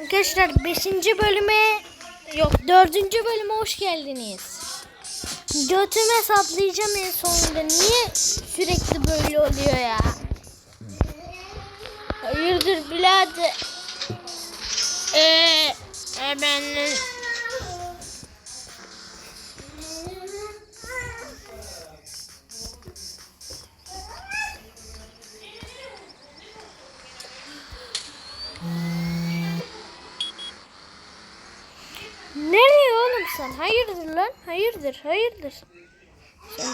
Arkadaşlar 5. bölüme yok 4. bölüme hoş geldiniz. Götüme saplayacağım en sonunda. Niye sürekli böyle oluyor ya? Hayırdır birader? Eee ben Nereye Hayırdır lan? Hayırdır, hayırdır. Sen...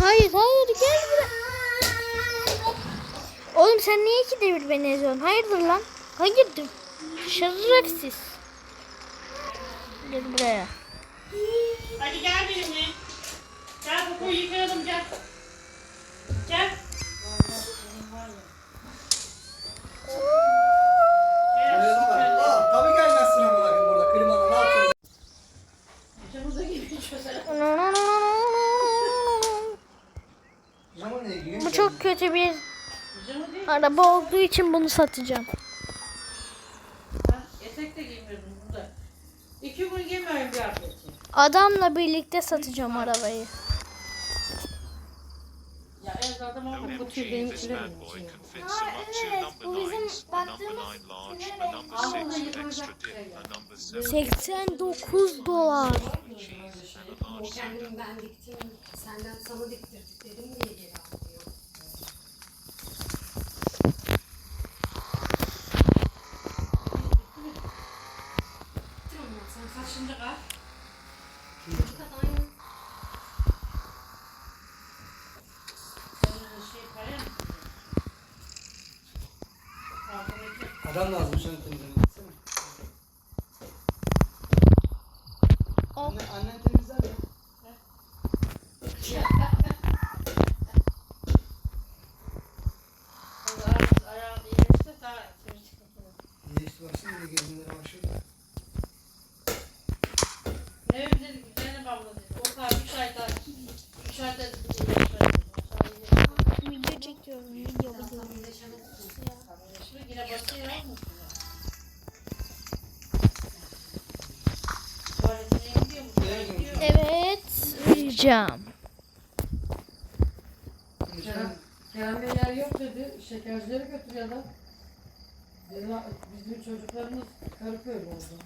Hayır, hayır gel buraya. Oğlum sen niye iki devir beni eziyorsun? Hayırdır lan? Hayırdır? Şerefsiz. Gel buraya. Hadi gel benimle. Gel kokuyu yıkayalım gel. Gel. Bu çok kötü bir araba olduğu için bunu satacağım. Ben etek de giymiyordum burada. İki gün hafta için. Adamla birlikte satacağım arabayı. Ya en zaten orada No kutuyu MG, benim this içine bad benim boy içine. can fit some up two number nines, a number nine large, a number six with extra dip, a number seven 89 dolar. cheese, and a large sand. Kendim ben diktim, senden sana diktirdik dedim niye geri Adam lazım şunu temizlemek. Uyuyacağım. Kerem, Kerem Bey yer yok dedi. Şekercileri götürüyor adam. Bizim, bizim çocuklarımız Karaköy oldu.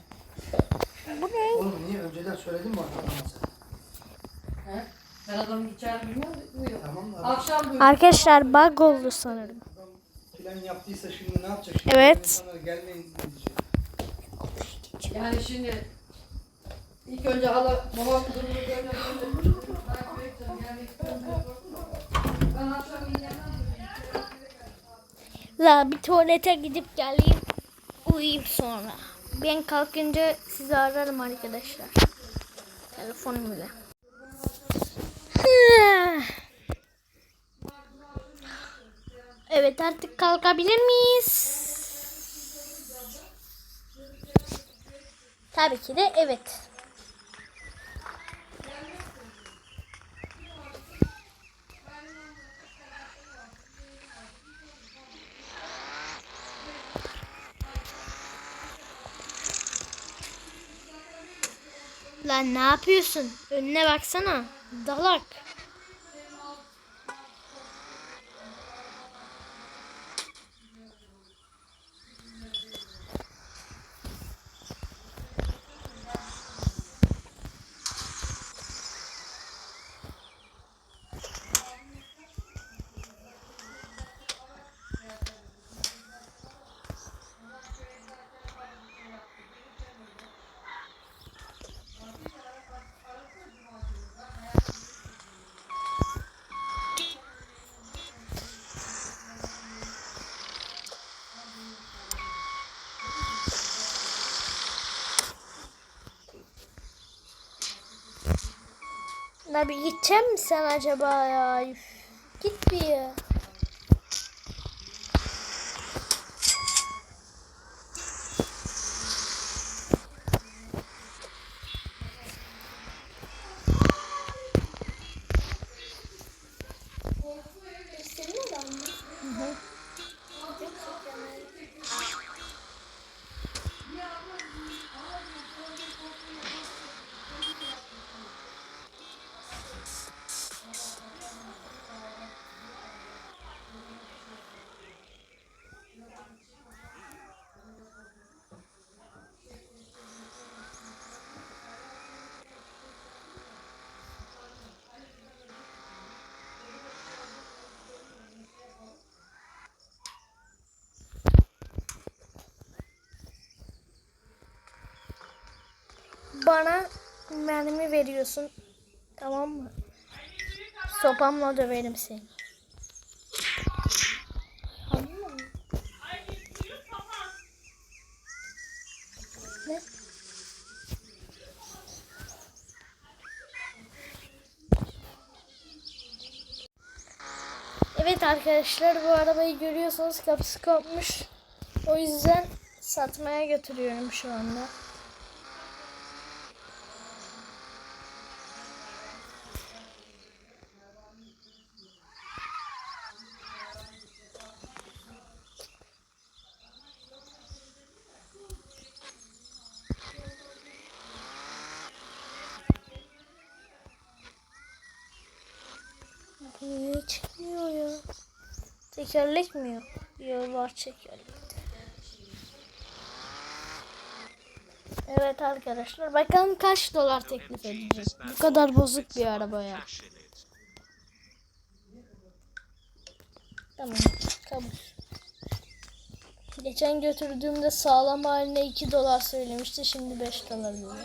Bu ne? Oğlum niye önceden söyledin mi adama sen? He? Ben adamın içeri bilmiyorum. Uyuyor. Tamam da adam, Akşam böyle. Arkadaşlar bug oldu sanırım. adam plan yaptıysa şimdi ne yapacak? Şimdi Evet. İnsanlara gelmeyin diyecek. Yani şimdi ilk önce hala babam durumu böyle. La bir tuvalete gidip geleyim. Uyuyayım sonra. Ben kalkınca sizi ararım arkadaşlar. Telefonum ile. Evet artık kalkabilir miyiz? Tabii ki de evet. Lan ne yapıyorsun? Önüne baksana. Dalak. La bir gidecek misin sen acaba ya? Git bir bana mermi veriyorsun. Tamam mı? Sopamla döverim seni. Evet arkadaşlar bu arabayı görüyorsanız kapısı kopmuş. O yüzden satmaya götürüyorum şu anda. Niye çıkmıyor ya? Tekerlek mi yok? Yok var tekerlek. Evet arkadaşlar bakalım kaç dolar teklif edecek. Bu kadar bozuk bir arabaya. Tamam kabul. Geçen götürdüğümde sağlam haline 2 dolar söylemişti şimdi 5 dolar diyor.